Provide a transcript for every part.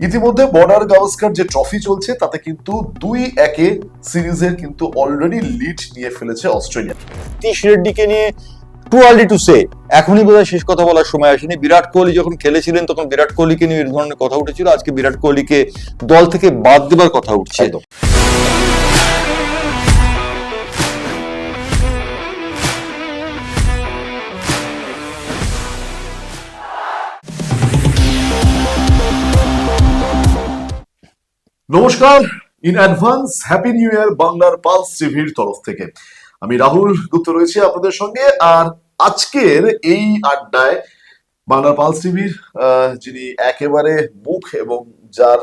ইতিমধ্যে বর্ডার গাভাস্কার যে ট্রফি চলছে তাতে কিন্তু দুই একে সিরিজের কিন্তু অলরেডি লিড নিয়ে ফেলেছে অস্ট্রেলিয়া। তিশ রেড্ডিকে নিয়ে টু আর্লি টু সে এখনই বোধহয় শেষ কথা বলার সময় আসেনি। বিরাট কোহলি যখন খেলেছিলেন তখন বিরাট কোহলিকে নিয়ে এই ধরনের কথা উঠেছিল। আজকে বিরাট কোহলিকে দল থেকে বাদ দেবার কথা উঠছে। নমস্কার। In advance happy new year বাংলার পালস টিভির তরফ থেকে। আমি রাহুল গুপ্ত রয়েছি আপনাদের সঙ্গে, আর আজকের এই আড্ডায় বাংলার পালস টিভির যিনি একেবারে মুখ এবং যার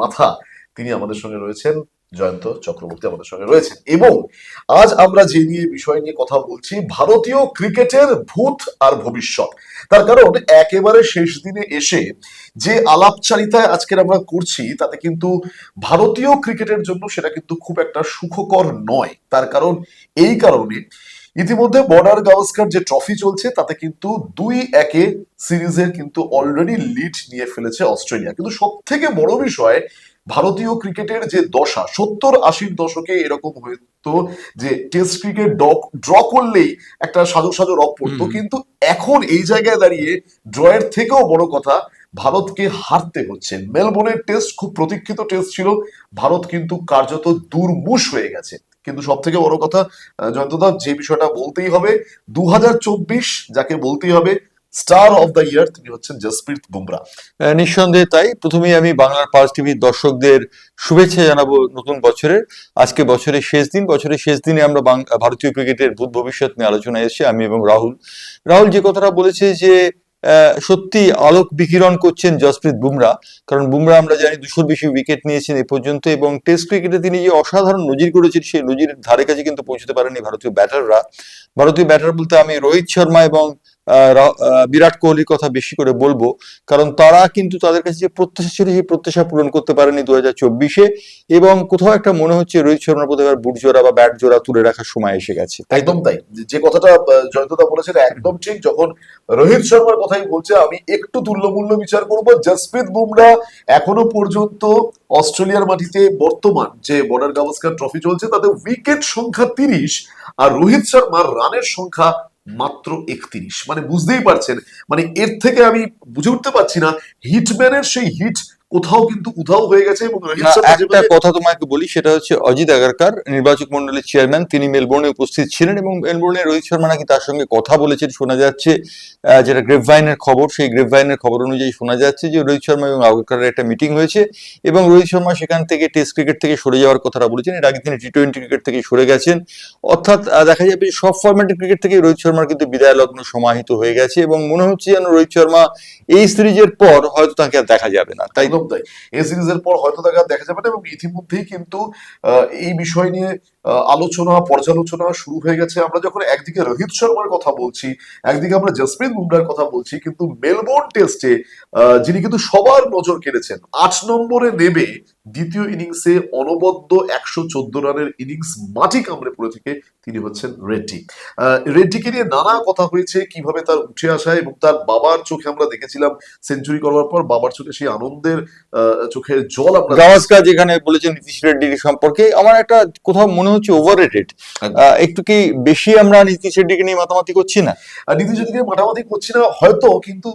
মাথা তিনি আমাদের সঙ্গে রয়েছেন জয়ন্ত চক্রবর্তী আমাদের সঙ্গে রয়েছেন। এবং আজ আমরা যে নিয়ে বিষয় নিয়ে কথা বলছি, ভারতীয় ক্রিকেটের ভূত আর ভবিষ্যৎ। তার কারণ, একেবারে শেষ দিনে এসে যে আলাপচারিতায় আজকের আমরা করছি, তাতে কিন্তু ভারতীয় ক্রিকেটের জন্য সেটা কিন্তু খুব একটা সুখকর নয়। তার কারণ, এই কারণে ইতিমধ্যে বর্ডার গাভাস্কার যে ট্রফি চলছে, তাতে কিন্তু দুই একে সিরিজের কিন্তু অলরেডি লিড নিয়ে ফেলেছে অস্ট্রেলিয়া। কিন্তু সব থেকে বড় বিষয় ভারতীয় ক্রিকেটের যে দশা সত্তর আশির দশকে এরকম হতো যে টেস্ট ক্রিকেট ড্র করলেই একটা সাজো সাজো রক পড়তো। কিন্তু এখন এই জায়গায় দাঁড়িয়ে ড্রয়ের থেকেও বড় কথা ভারতকে হারতে হচ্ছে। মেলবোর্নের টেস্ট খুব প্রতীক্ষিত টেস্ট ছিল। ভারত কিন্তু কার্যত দুর্মুষ হয়ে গেছে। কিন্তু সব থেকে বড় কথা জয়ন্তদা যে বিষয়টা বলতেই হবে দু হাজার চব্বিশ যাকে বলতেই হবে স্টার অফ দ্য ইয়ার তিনি হচ্ছেন জসপ্রীত বুমরা নিঃসন্দেহে তাই প্রথমেই আমি বাংলার পালস টিভির দর্শকদের শুভেচ্ছা জানাব নতুন বছরের। আজকে বছরের শেষ দিন, বছরের শেষ দিনে আমরা ভারতীয় ক্রিকেটের ভূত ভবিষ্যৎ নিয়ে আলোচনায় এসেছি, আমি এবং রাহুল। রাহুল যে কথাটা বলেছে যে সত্যি আলোক বিকিরণ করছেন জসপ্রীত বুমরা কারণ বুমরা আমরা জানি দুশোর বেশি উইকেট নিয়েছেন এ পর্যন্ত, এবং টেস্ট ক্রিকেটে তিনি যে অসাধারণ নজির করেছেন, সেই নজির ধারে কাছে কিন্তু পৌঁছতে পারেনি ভারতীয় ব্যাটাররা। ভারতীয় ব্যাটার বলতে আমি রোহিত শর্মা এবং বিরাট কোহলির কথা বেশি করে বলব। কারণ তারা কিন্তু তাদের কাছে যে প্রত্যাশা ছিল, সেই প্রত্যাশা পূরণ করতে পারেনি দু হাজার চব্বিশে। এবং কোথাও একটা মনে হচ্ছে রোহিত শর্মার এবার বুট জোড়া বা ব্যাট জোড়া তুলে রাখার সময় এসে গেছে? একদম তাই। যে কথাটা জয়ন্তদা বলেছেন, একদম ঠিক। যখন রোহিত শর্মার কথাই বলছে, আমি একটু তুল্যমূল্য বিচার করব। জসপ্রীত বুমরা এখনও পর্যন্ত অস্ট্রেলিয়ার মাটিতে বর্তমান যে বর্ডার গাভাস্কার ট্রফি চলছে, তাতে উইকেট সংখ্যা তিরিশ আর রোহিত শর্মার রানের সংখ্যা মাত্র একত্রিশ। মানে বুঝতেই পারছেন মানে এর থেকে আমি বুঝে উঠতে পারছি না, হিটম্যানের সেই হিট কোথাও কিন্তু উধাও হয়ে গেছে এবং শর্মা একটা কথা তোমাকে বলি সেটা হচ্ছে অজিত আগারকার নির্বাচক মন্ডলীর চেয়ারম্যান তিনি মেলবোর্নে উপস্থিত ছিলেন এবং মেলবোর্নে রোহিত শর্মা নাকি তার সঙ্গে কথা বলেছেন শোনা যাচ্ছে যেটা গ্রেপভাইনের খবর সেই গ্রেপভাইনের খবর অনুযায়ী শোনা যাচ্ছে যে রোহিত শর্মা এবং আগারকারের একটা মিটিং হয়েছে এবং রোহিত শর্মা সেখান থেকে টেস্ট ক্রিকেট থেকে সরে যাওয়ার কথাটা বলেছেন এর আগে তিনি টি টোয়েন্টি ক্রিকেট থেকে সরে গেছেন অর্থাৎ দেখা যাবে সব ফরম্যাটের ক্রিকেট থেকে রোহিত শর্মার কিন্তু বিদায় লগ্ন সমাহিত হয়ে গেছে এবং মনে হচ্ছে যেন রোহিত শর্মা এই সিরিজের পর হয়তো তাকে আর দেখা যাবে না তাই? একদম তাই এই সিরিজের পর হয়তো দেখা দেখা যাবে না এবং ইতিমধ্যেই কিন্তু এই বিষয় নিয়ে আলোচনা, পর্যালোচনা শুরু হয়ে গেছে। আমরা যখন একদিকে রোহিত শর্মার কথা বলছি, একদিকে আমরা জসপ্রীত বুমরার কথা বলছি, কিন্তু মেলবোর্ন টেস্টে যিনি কিন্তু সবার নজর কেড়েছেন, আট নম্বরে নেবে দ্বিতীয় ইনিংসে অনবদ্য একশো চোদ্দ রানের ইনিংস মাটি কামড়ে পড়ে থেকে তিনি হচ্ছেন রেড্ডি। আহ, রেড্ডিকে নিয়ে নানা কথা হয়েছে কীভাবে তার উঠে আসা এবং তার বাবার চোখে আমরা দেখেছিলাম সেঞ্চুরি করার পর বাবার চোখে সেই আনন্দের চোখের জল আমরা গাভাস্কার যেখানে বলেছেন নীতিশ রেড্ডির সম্পর্কে আমার একটা কোথাও মনে হচ্ছে ওভার রেটেড একটু কি বেশি আমরা নীতিশ রেড্ডিকে নিয়ে মাতামাতি করছি না? আর নীতি যদিকে মাটামাতি করছি না হয়তো কিন্তু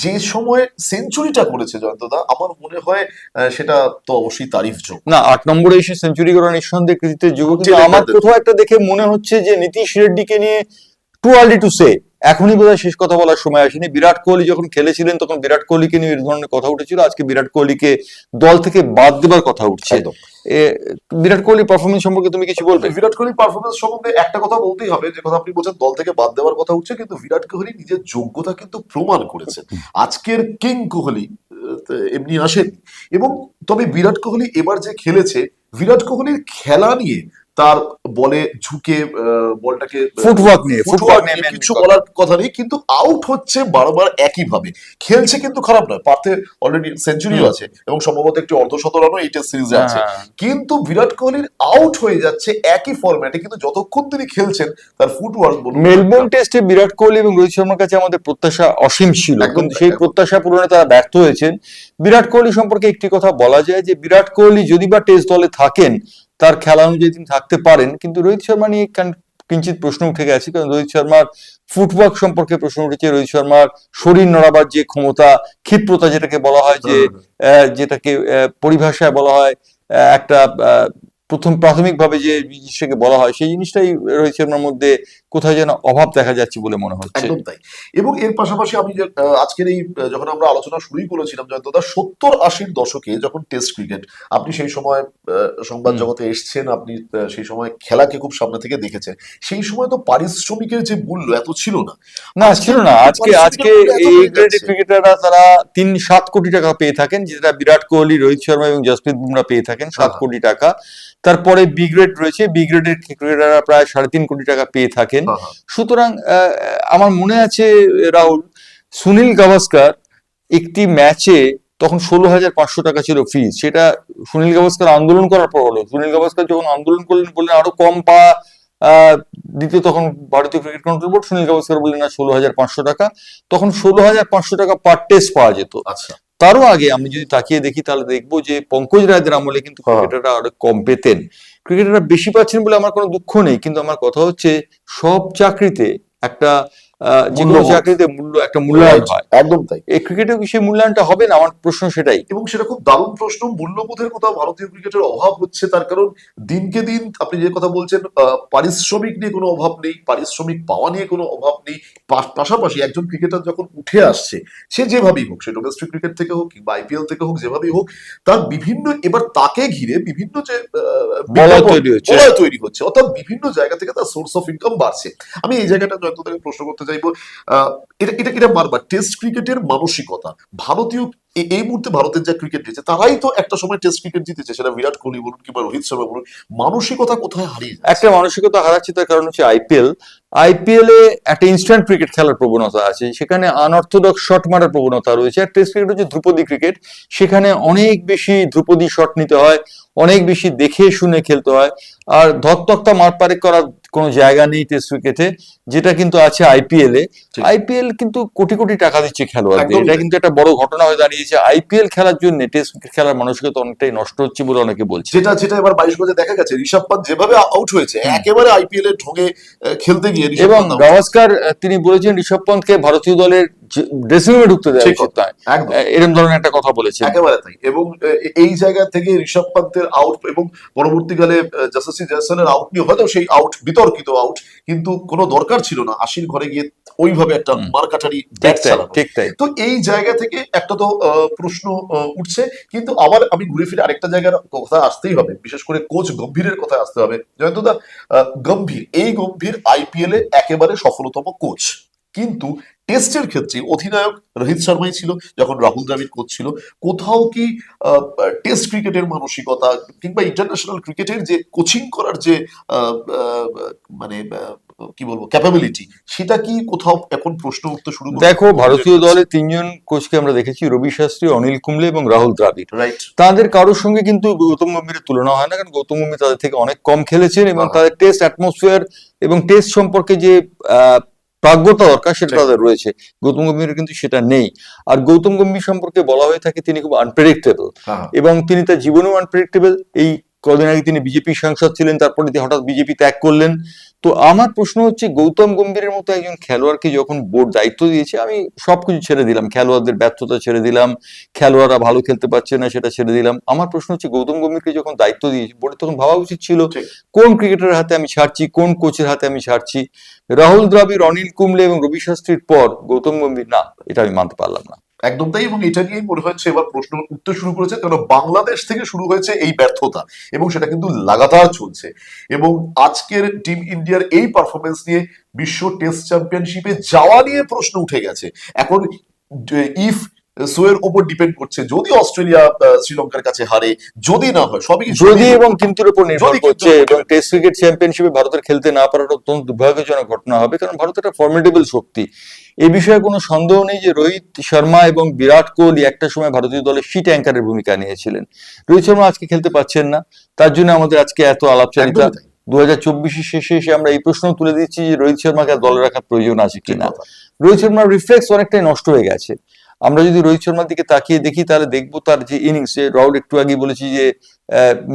যে সময় সেঞ্চুরিটা করেছে জয়ন্তদা আমার মনে হয় সেটা তো অবশ্যই তারিফ যোগ। না আট নম্বরে এসে সেঞ্চুরি করা নিঃসন্দেহে কৃতিত্বের যোগ্য কিন্তু আমার কোথাও একটা দেখে মনে হচ্ছে যে নীতিশ রেড্ডিকে নিয়ে টু আর্লি টু সে এখনই বোধহয় শেষ কথা বলার সময় আসেনি। বিরাট কোহলি যখন খেলেছিলেন তখন বিরাট কোহলিকে নিয়ে এই ধরনের কথা উঠেছিল। আজকে বিরাট কোহলিকে দল থেকে বাদ দেবার কথা উঠছে। বিরাট কোহলির পারফরমেন্স সম্পর্কে তুমি কিছু বলবে? বিরাট কোহলি পারফরমেন্স সম্বন্ধে একটা কথা বলতেই হবে যে কথা আপনি বলছেন দল থেকে বাদ দেওয়ার কথা উঠছে কিন্তু বিরাট কোহলি নিজের যোগ্যতা কিন্তু প্রমাণ করেছেন আজকের কিং কোহলি এমনি আসেন। এবং তবে বিরাট কোহলি এবার যে খেলেছে বিরাট কোহলির খেলা নিয়ে তার বলে ঝুঁকে বলটাকে ফুটওয়ার্ক নিয়ে ফুটওয়ার্ক নিয়ে কিছু বলার কথা নেই কিন্তু আউট হচ্ছে বারবার একই ভাবে খেলছে কিন্তু খারাপ নয় পার্থে অলরেডি সেঞ্চুরিও আছে এবং সম্ভবত একটি অর্ধশতরানও এই টেস্ট সিরিজে আছে। হ্যাঁ। কিন্তু বিরাট কোহলির আউট হয়ে যাচ্ছে একই ফরম্যাটে কিন্তু যতক্ষণ তিনি খেলছেন তার ফুটওয়ার্ক বলুন মেলবোর্ন টেস্টে বিরাট কোহলি এবং রোহিত শর্মার কাছে আমাদের প্রত্যাশা অসীম ছিল কিন্তু সেই প্রত্যাশা পূরণে তারা ব্যর্থ হয়েছেন। বিরাট কোহলি সম্পর্কে একটি কথা বলা যায় যে বিরাট কোহলি যদি বা টেস্ট দলে থাকেন তার খেলা অনুযায়ী তিনি থাকতে পারেন কিন্তু রোহিত শর্মা নিয়ে কিঞ্চিত প্রশ্ন উঠে গেছে কারণ রোহিত শর্মার ফুটওয়ার্ক সম্পর্কে প্রশ্ন উঠেছে রোহিত শর্মার শরীর নড়াবার যে ক্ষমতা ক্ষিপ্রতা যেটাকে বলা হয় যে আহ, যেটাকে পরিভাষায় বলা হয় আহ, একটা আহ, প্রথম প্রাথমিকভাবে যে জিনিসটাকে বলা হয় সেই জিনিসটাই রোহিত শর্মার মধ্যে কোথায় যেন অভাব দেখা যাচ্ছে বলে মনে হচ্ছে। একদম তাই। এবং এর পাশাপাশি আমি আজকের এই যখন আমরা আলোচনা শুরুই করেছিলাম জয়ন্তদা সত্তর আশির দশকে যখন টেস্ট ক্রিকেট আপনি সেই সময় সংবাদ জগতে এসছেন আপনি সেই সময় খেলাকে খুব সামনে থেকে দেখেছেন সেই সময় তো পারিশ্রমিকের যে মূল্য এত ছিল না। না ছিল না। আজকে আজকে এই গ্রেডের ক্রিকেটাররা তারা তিন সাত কোটি টাকা পেয়ে থাকেন যেটা বিরাট কোহলি রোহিত শর্মা এবং জসপ্রীত বুমরা পেয়ে থাকেন সাত হ্যাঁ। কোটি টাকা। তারপরে বি গ্রেড রয়েছে। বি গ্রেডের ক্রিকেটাররা প্রায় সাড়ে তিন কোটি টাকা পেয়ে থাকেন হ্যাঁ, হ্যাঁ। সুতরাং আমার মনে আছে রাহুল সুনীল গাভাস্কার একটি ম্যাচে তখন ষোলো হাজার পাঁচশো টাকা ছিল ফিজ সেটা সুনীল গাভাস্কার আন্দোলন করার পর হলো। সুনীল গাভাস্কার যখন আন্দোলন করলেন বললেন আরও কম পা আহ, দিতে তখন ভারতীয় cricket control board Sunil Gavaskar বললেন না ষোলো হাজার পাঁচশো টাকা। তখন ষোলো হাজার পাঁচশো টাকা পার টেস্ট পাওয়া যেত। আচ্ছা। তারও আগে আমি যদি তাকিয়ে দেখি তাহলে দেখব যে পঙ্কজ রায়দের আমলে কিন্তু হ্যাঁ। ক্রিকেটাররা অনেক কম পেতেন। ক্রিকেটাররা বেশি পাচ্ছেন বলে আমার কোনো দুঃখ নেই, কিন্তু আমার কথা হচ্ছে সব চাকরিতে একটা যে কোনো চাকরিতে মূল্য একটা মূল্যায়ন হয়। একদম তাই। এই ক্রিকেটেও কি সেই মূল্যায়নটা হবে না? আমার প্রশ্ন সেটাই। এবং সেটা খুব দারুণ প্রশ্ন। মূল্যবোধের কোথাও ভারতীয় ক্রিকেটের অভাব হচ্ছে তার কারণ দিনকে দিন আপনি যে কথা বলছেন পারিশ্রমিক নিয়ে কোনো অভাব নেই পারিশ্রমিক পাওয়া নিয়ে কোনো অভাব নেই। পাশাপাশি একজন ক্রিকেটার যখন উঠে আসছে সে যেভাবেই হোক সে ডোমেস্টিক ক্রিকেট থেকে হোক কিংবা আইপিএল থেকে হোক যেভাবেই হোক তার বিভিন্ন এবার তাকে ঘিরে বিভিন্ন যে তৈরি হচ্ছে। তৈরি হচ্ছে। অর্থাৎ বিভিন্ন জায়গা থেকে তার সোর্স অফ ইনকাম বাড়ছে। আমি এই জায়গাটা জয়ন্ত প্রশ্ন করতে চাইব এটা এটা এটা বারবার টেস্ট ক্রিকেটের মানসিকতা। ভারতীয় এই মুহূর্তে ভারতের যা ক্রিকেট জিতেছে তারাই তো একটা সময় টেস্ট ক্রিকেট জিতেছে সেটা বিরাট কোহলি বলুন কিংবা রোহিত শর্মা বলুন। মানসিকতা কোথায় হারিয়ে? একটা মানসিকতা হারাচ্ছে তার কারণ হচ্ছে আইপিএল আইপিএল এ একটা ইনস্ট্যান্ট ক্রিকেট খেলার প্রবণতা আছে সেখানে আনঅর্থোডক্স শট মারার প্রবণতা রয়েছে আর টেস্ট ক্রিকেট হচ্ছে ধ্রুপদী ক্রিকেট সেখানে অনেক বেশি ধ্রুপদী শট নিতে হয় অনেক বেশি দেখে শুনে খেলতে হয় আর ধকতক্তা মারপারে করার কোনো জায়গা নেই টেস্ট ক্রিকেটে যেটা কিন্তু আছে আইপিএল এ। আইপিএল কিন্তু কোটি কোটি টাকা দিচ্ছে খেলোয়াড়দের এটা কিন্তু একটা বড় ঘটনা হয়ে দাঁড়িয়েছে আইপিএল খেলার জন্য টেস্ট ক্রিকেট খেলার মানসিকতা অনেকটাই নষ্ট হচ্ছে বলে অনেকে বলছে। যেটা যেটা এবার বাইশ গজে দেখা গেছে ঋষভ পান্ত যেভাবে আউট হয়েছে একেবারে আইপিএল এর ঢোঙে খেলতে গিয়ে এবং গাভাস্কার তিনি বলেছেন ঋষভ পন্থকে ভারতীয় দলের ড্রেসিং রুমে ঢুকতে ঠিক উচিত। নয় এরম ধরনের একটা কথা বলেছেন। একেবারে তাই। এবং এই জায়গা থেকে ঋষভ পান্তের আউট এবং পরবর্তীকালে যশস্বী জয়সলের আউট নিয়ে হয়তো সেই আউট বিতর্কিত আউট কিন্তু কোনো দরকার ছিল না। আশির ঘরে গিয়ে ওইভাবে একটা। মারকাটারি ব্যাট চালানো। ঠিক তাই। তো এই জায়গা থেকে একটা তো প্রশ্ন উঠছে। কিন্তু আবার আমি ঘুরে ফিরে আরেকটা জায়গার কথা আসতেই হবে। বিশেষ করে কোচ গম্ভীরের কথা আসতে হবে। জয়ন্তদা গম্ভীর। এই গম্ভীর আইপিএল এ একেবারে সফলতম কোচ। কিন্তু টেস্টের ক্ষেত্রে অধিনায়ক রোহিত শর্মাই ছিল যখন রাহুল দ্রাবিড় কোচ ছিল। কোথাও কি টেস্ট ক্রিকেটের মানসিকতা কিংবা ইন্টারন্যাশনাল ক্রিকেটের যে কোচিং করার যে মানে কি বলব ক্যাপাবিলিটি সেটা কি কোথাও এখন প্রশ্ন উঠতে শুরু দেখো ভারতীয় দলে তিনজন কোচকে আমরা দেখেছি রবি শাস্ত্রী অনিল কুম্বলে এবং রাহুল দ্রাবিড়। রাইট তাদের কারোর সঙ্গে কিন্তু গৌতম গম্ভীরের তুলনা হয় না কারণ গৌতম গম্ভীর তাদের থেকে অনেক কম খেলেছেন এবং। তাদের টেস্ট অ্যাটমসফিয়ার এবং টেস্ট সম্পর্কে যে আহ, প্রাজ্ঞতা দরকার সেটা তাদের রয়েছে। গৌতম গম্ভীর কিন্তু সেটা নেই। আর গৌতম গম্ভীর সম্পর্কে বলা হয়ে থাকে তিনি খুব আনপ্রেডিক্টেবল হ্যাঁ। এবং তিনি তার জীবনেও আনপ্রেডিক্টেবল এই কদিন আগে তিনি বিজেপি সাংসদ ছিলেন তারপরে তিনি হঠাৎ বিজেপি ত্যাগ করলেন। তো আমার প্রশ্ন হচ্ছে গৌতম গম্ভীরের মতো একজন খেলোয়াড়কে যখন বোর্ড দায়িত্ব দিয়েছে আমি সবকিছু ছেড়ে দিলাম। খেলোয়াড়দের ব্যর্থতা ছেড়ে দিলাম খেলোয়াড়রা ভালো খেলতে পারছে না সেটা ছেড়ে দিলাম। আমার প্রশ্ন হচ্ছে গৌতম গম্ভীরকে যখন দায়িত্ব দিয়েছে বোর্ডে তখন ভাবা উচিত ছিল কোন ক্রিকেটারের হাতে আমি ছাড়ছি কোন কোচের হাতে আমি ছাড়ছি? রাহুল দ্রাবিড় অনিল কুম্বলে এবং রবি শাস্ত্রীর পর গৌতম গম্ভীর না এটা আমি মানতে পারলাম না। একদম তাই এবং এটা নিয়েই মনে হয়েছে এবার প্রশ্ন উঠতে শুরু করেছে কারণ বাংলাদেশ থেকে শুরু হয়েছে এই ব্যর্থতা এবং সেটা কিন্তু লাগাতার চলছে। এবং আজকের টিম ইন্ডিয়ার এই পারফরমেন্স নিয়ে বিশ্ব টেস্ট চ্যাম্পিয়নশিপে যাওয়া নিয়ে প্রশ্ন উঠে গেছে। এখন ইফ সোয়ের উপর ডিপেন্ড করছে। যদি অস্ট্রেলিয়া শ্রীলঙ্কার কাছে হারে যদি না হয় সবই যদি এবং কিন্তুর উপর নির্ভর করছে এবং টেস্ট ক্রিকেট চ্যাম্পিয়নশিপে ভারতের খেলতে না পারাটা অত্যন্ত দুর্ভাগ্যজনক ঘটনা হবে কারণ ভারত একটা ফর্মিডেবল শক্তি। এই বিষয়ে কোনো সন্দেহ নেই যে রোহিত শর্মা এবং বিরাট কোহলি একটা সময় ভারতীয় দলের সিট অ্যাঙ্কারের ভূমিকা নিয়েছিলেন। রোহিত শর্মা আজকে খেলতে পাচ্ছেন না। তার জন্য আমাদের আজকে এত আলাপচারিতা। দু হাজার চব্বিশের শেষে এসে আমরা এই প্রশ্ন তুলে দিচ্ছি যে রোহিত শর্মাকে দলে রাখার প্রয়োজন আছে কিনা। রোহিত শর্মার রিফ্লেক্স অনেকটাই নষ্ট হয়ে গেছে। আমরা যদি রোহিত শর্মার দিকে তাকিয়ে দেখি, তাহলে দেখব তার যে ইনিংস রাহুল একটু আগে বলেছি যে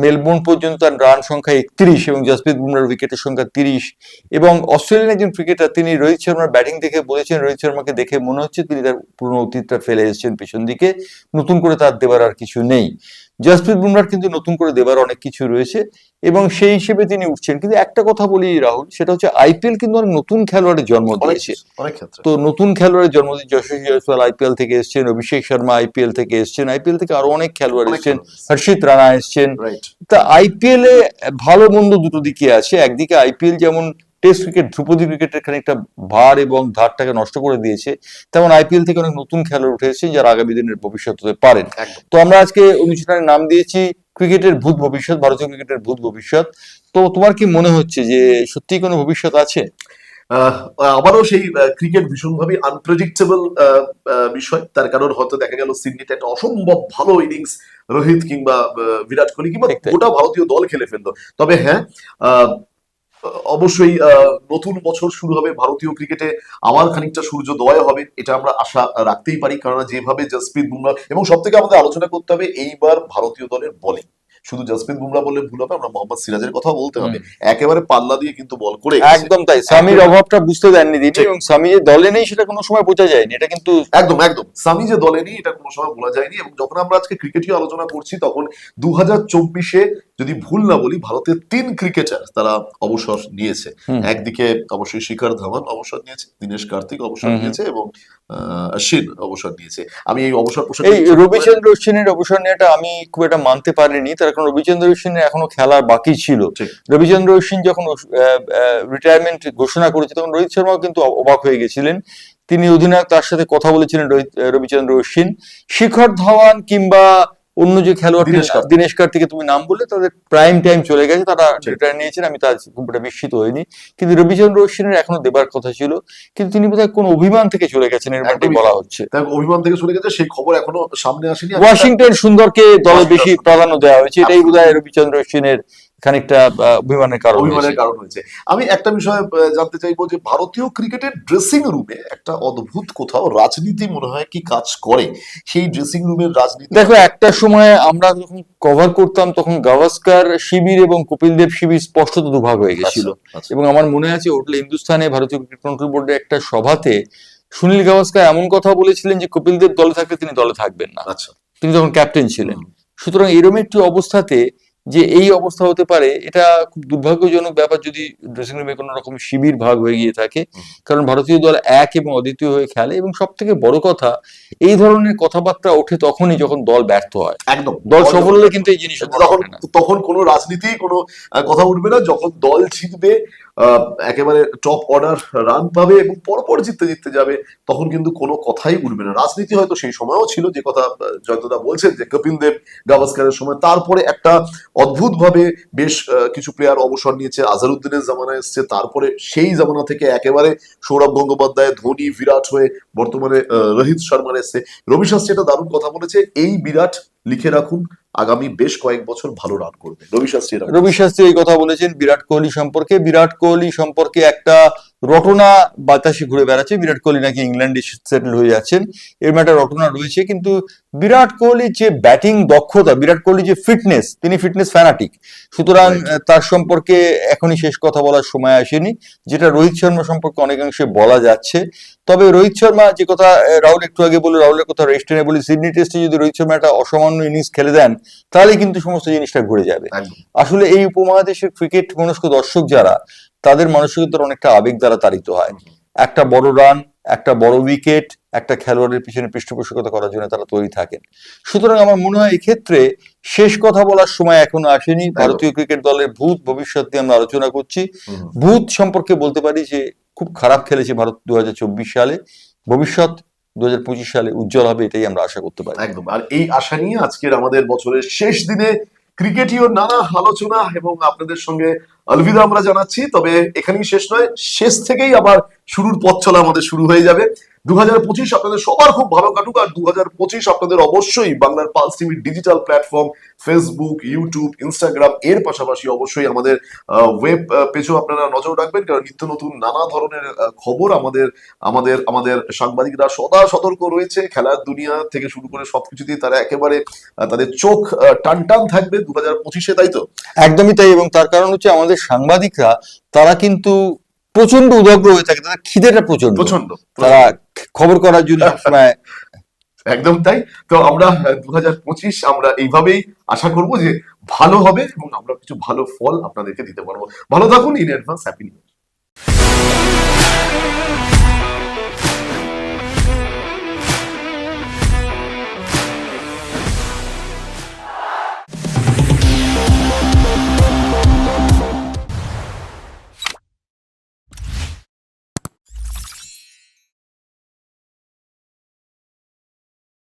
মেলবোর্ন পর্যন্ত তার রান সংখ্যা একত্রিশ এবং জসপ্রীত বুমরার উইকেটের সংখ্যা তিরিশ এবং অস্ট্রেলিয়ান একজন ক্রিকেটার তিনি রোহিত শর্মার ব্যাটিং দেখে বলেছেন রোহিত শর্মাকে দেখে মনে হচ্ছে তিনি তার পুরনো অতীতটা ফেলে এসেছেন পিছন দিকে নতুন করে তার দেবার আর কিছু নেই। জসপ্রীত বুমরার কিন্তু নতুন করে দেবার অনেক কিছু রয়েছে এবং সেই হিসেবে তিনি উঠছেন। কিন্তু একটা কথা বলি রাহুল সেটা হচ্ছে আইপিএল কিন্তু অনেক নতুন খেলোয়াড়ের জন্ম অনেক দিয়েছে। তো নতুন খেলোয়াড়ের জন্মদিন যশস্বী জয়সওয়াল আইপিএল থেকে এসেছেন অভিষেক শর্মা আইপিএল থেকে এসেছেন আইপিএল থেকে আরও অনেক খেলোয়াড় এসেছেন। হর্ষিত রানা এসেছেন রাইট তা আইপিএল এ ভালো মন্দ দুটো দিকে আছে। একদিকে আইপিএল যেমন টেস্ট ক্রিকেট ধ্রুপদী ক্রিকেটের খানিকটা ভার এবং ধারটাকে নষ্ট করে দিয়েছে তেমন আইপিএল থেকে অনেক নতুন খেলোয়াড় উঠে এসেছেন যারা আগামী দিনের ভবিষ্যৎ হতে পারেন। তো আমরা আজকে অনুষ্ঠানের নাম দিয়েছি ক্রিকেটের ভূত ভবিষ্যৎ ভারতীয় ক্রিকেটের ভূত ভবিষ্যৎ। তো তোমার কি মনে হচ্ছে যে সত্যি কোনো ভবিষ্যৎ আছে? আবারও সেই ক্রিকেট ভীষণভাবে আনপ্রেডিক্টেবল বিষয়। তার কারণ হয়তো দেখা গেল সিডনিতে একটা অসম্ভব ভালো ইনিংস রোহিত কিংবা বিরাট কোহলি কিংবা গোটা ভারতীয় দল খেলে ফেলল তবে হ্যাঁ আহ, অবশ্যই আহ, নতুন বছর শুরু হবে ভারতীয় ক্রিকেটে আমার খানিকটা সূর্যোদয় হবে এটা আমরা আশা রাখতেই পারি। কারণ যেভাবে জসপ্রীত বুমরা এবং সব থেকে আমাদের আলোচনা করতে হবে এইবার ভারতীয় দলের বলিং শুধু জসপ্রীত বুমরা বললে ভুল হবে আমরা মোহাম্মদ সিরাজের কথা বলতে হবে। একেবারে পাল্লা দিয়ে কিন্তু বল করে একদম তাই সামির অভাবটা বুঝতে দেননি তিনি এবং সামি যে দলে নেই সেটা কোনো সময় বোঝা যায়নি এটা কিন্তু একদম একদম। সামি যে দলে নেই এটা কোনো সময় বলা যায়নি এবং যখন আমরা আজকে ক্রিকেটীয় আলোচনা করছি তখন দু হাজার চব্বিশে যদি ভুল না বলি ভারতের তিন ক্রিকেটার তারা অবসর নিয়েছে। একদিকে অবশ্যই শিখর ধাওয়ান অবসর নিয়েছে দীনেশ কার্তিক অবসর। নিয়েছে এবং আহ, অশ্বিন অবসর নিয়েছে। আমি এই অবসর প্রসঙ্গে এই রবিচন্দ্র অশ্বিনের অবসর নেওয়াটা আমি খুব একটা মানতে পারিনি তার কারণ রবিচন্দ্র অশ্বিনের এখনও খেলার বাকি ছিল রবিচন্দ্র অশ্বিন যখন রিটায়ারমেন্ট ঘোষণা করেছে তখন রোহিত শর্মাও কিন্তু অবাক হয়ে গেছিলেন। তিনি অধিনায়ক তার সাথে কথা বলেছিলেন রোহিত রবিচন্দ্র অশ্বিন শিখর ধাওয়ান কিংবা অন্য যে খেলোয়াড় দীনেশ কার্তিকে। তুমি নাম বললে তাদের প্রাইম টাইম চলে গেছে তারা। রিটায়ার নিয়েছেন আমি তার খুব একটা বিস্মিত হইনি। কিন্তু রবিচন্দ্র অশ্বিনের এখনও দেবার কথা ছিল কিন্তু তিনি বোধহয় কোন অভিমান থেকে চলে গেছেন এর মধ্যে বলা হচ্ছে। অভিমান থেকে চলে গেছে সেই খবর এখনও সামনে আসেনি। ওয়াশিংটন সুন্দরকে দলে বেশি প্রাধান্য দেওয়া হয়েছে এটাই বোধ বোধহয় রবিচন্দ্র অশ্বিনের খানিকটা অভিমানের কারণ অভিমানের কারণ হয়েছে। আমি একটা বিষয় জানতে চাইব যে ভারতীয় ক্রিকেটের ড্রেসিং রুমে একটা অদ্ভুত কোথাও রাজনীতি মনে হয় কি কাজ করে? সেই ড্রেসিং রুমের রাজনীতি দেখো একটা সময় আমরা যখন কভার করতাম তখন গাভাস্কার শিবির এবং কপিল দেব শিবির স্পষ্টত দুভাগ হয়ে গেছিল। আচ্ছা, আচ্ছা। এবং আমার মনে আছে হোটেল হিন্দুস্তানে ভারতীয় ক্রিকেট কন্ট্রোল বোর্ডের একটা সভাতে সুনীল গাভাস্কার এমন কথা বলেছিলেন যে কপিল দেব দলে থাকলে তিনি দলে থাকবেন না। আচ্ছা। তিনি যখন ক্যাপ্টেন ছিলেন। সুতরাং এরকম একটি অবস্থাতে যে এই অবস্থা হতে পারে এটা খুব দুর্ভাগ্যজনক ব্যাপার যদি ড্রেসিং রুমে কোনো রকম শিবির ভাগ হয়ে গিয়ে থাকে। কারণ ভারতীয় দল এক এবং অদ্বিতীয় হয়ে খেলে এবং সব থেকে বড় কথা এই ধরনের কথাবার্তা ওঠে তখনই যখন দল ব্যর্থ হয়। একদম। দল সফল হলে কিন্তু এই জিনিস তখন তখন কোনো রাজনীতি কোনো কথা উঠবে না যখন দল জিতবে একেবারে টপ অর্ডার রান পাবে এবং পরপর জিততে জিততে যাবে, তখন কিন্তু কোনো কথাই উঠবে না। রাজনীতি হয়তো সেই সময়ও ছিল, যে কথা জয়ন্তদা বলছেন যে কপিল দেব, গাভাস্কারের সময়। তারপরে একটা অদ্ভুত ভাবে বেশ কিছু প্লেয়ার অবসর নিয়েছে। আজহারউদ্দিনের জামানা এসছে। তারপরে সেই জামানা থেকে একেবারে সৌরভ গঙ্গোপাধ্যায়, ধোনি, বিরাট হয়ে বর্তমানে রোহিত শর্মার এসছে। রবি শাস্ত্রী একটা দারুণ কথা বলেছে, এই বিরাট লিখে রাখুন, আগামী বেশ কয়েক বছর ভালো রান করবে। রবি শাস্ত্রী রবি শাস্ত্রী এই কথা বলেছেন, বিরাট কোহলি সম্পর্কে। বিরাট কোহলি সম্পর্কে একটা রটনা বাতাসে ঘুরে বেড়াচ্ছে। বিরাট কোহলি নাকি ইংল্যান্ডে সেটেল হয়ে যাচ্ছেন এরকম একটা রটনা রয়েছে কিন্তু বিরাট কোহলির যে ব্যাটিং দক্ষতা বিরাট কোহলি যে ফিটনেস তিনি ফিটনেস ফ্যানাটিক। সুতরাং তার সম্পর্কে এখনই শেষ কথা বলার সময় আসেনি। যেটা রোহিত শর্মা সম্পর্কে অনেকাংশে বলা যাচ্ছে। তবে রোহিত শর্মা যে কথা রাহুল একটু আগে বলল রাহুলের কথা রেস্ট নিয়ে বলি সিডনি টেস্টে যদি রোহিত শর্মা একটা অসামান্য ইনিংস খেলে দেন তাহলে কিন্তু সমস্ত জিনিসটা ঘুরে যাবে। আসলে এই উপমহাদেশের ক্রিকেট মনস্ক দর্শক যারা তাদের মানসিকতার অনেকটা আবেগ দ্বারা তাড়িত হয়। একটা বড় রান একটা বড় উইকেট একটা খেলোয়াড়ের পিছনে পৃষ্ঠপোষকতা করার জন্য তারা তৈরি থাকেন। সুতরাং আমার মনে হয় এক্ষেত্রে শেষ কথা বলার সময় এখনও আসেনি। ভারতীয় ক্রিকেট দলের ভূত ভবিষ্যৎ নিয়ে আমরা আলোচনা করছি। ভূত সম্পর্কে বলতে পারি যে খুব খারাপ খেলেছে ভারত দু হাজার চব্বিশ সালে। ভবিষ্যৎ দু হাজার পঁচিশ সালে উজ্জ্বল হবে এটাই আমরা আশা করতে পারি। একদম। আর এই আশা নিয়ে আজকের আমাদের বছরের শেষ দিনে ক্রিকেটীয় নানা আলোচনা এবং আপনাদের সঙ্গে আলবিদা আমরা জানাচ্ছি, তবে এখানেই শেষ নয়, শেষ থেকেই আবার শুরুর পথ চলা আমাদের শুরু হয়ে যাবে। দু হাজার পঁচিশ আপনাদের সবার খুব ভালো কাটুক, আর দু হাজার পঁচিশ আপনাদের অবশ্যই বাংলার পালস টিভির digital platform, Facebook, YouTube, Instagram, এর পাশাপাশি অবশ্যই আমাদের ওয়েব পেজেও আপনারা নজর রাখবেন, কারণ নিত্য নতুন নানা ধরনের খবর আমাদের আমাদের আমাদের সাংবাদিকরা সদা সতর্ক রয়েছে। খেলার দুনিয়া থেকে শুরু করে সবকিছুতেই তারা একেবারে তাদের চোখ টান টান থাকবে দু হাজার পঁচিশে, তাই তো? একদমই তাই, এবং তার কারণ হচ্ছে আমাদের সাংবাদিকরা তারা কিন্তু প্রচণ্ড উদগ্র হয়ে থাকে তাদের খিদেটা প্রচণ্ড প্রচণ্ড তারা খবর করার জন্য সবসময় একদম তাই। তো আমরা দু হাজার পঁচিশ আমরা এইভাবেই আশা করব যে ভালো হবে এবং আমরা কিছু ভালো ফল আপনাদেরকে দিতে পারব। ভালো থাকুন ইন অ্যাডভান্স হ্যাপি নিউ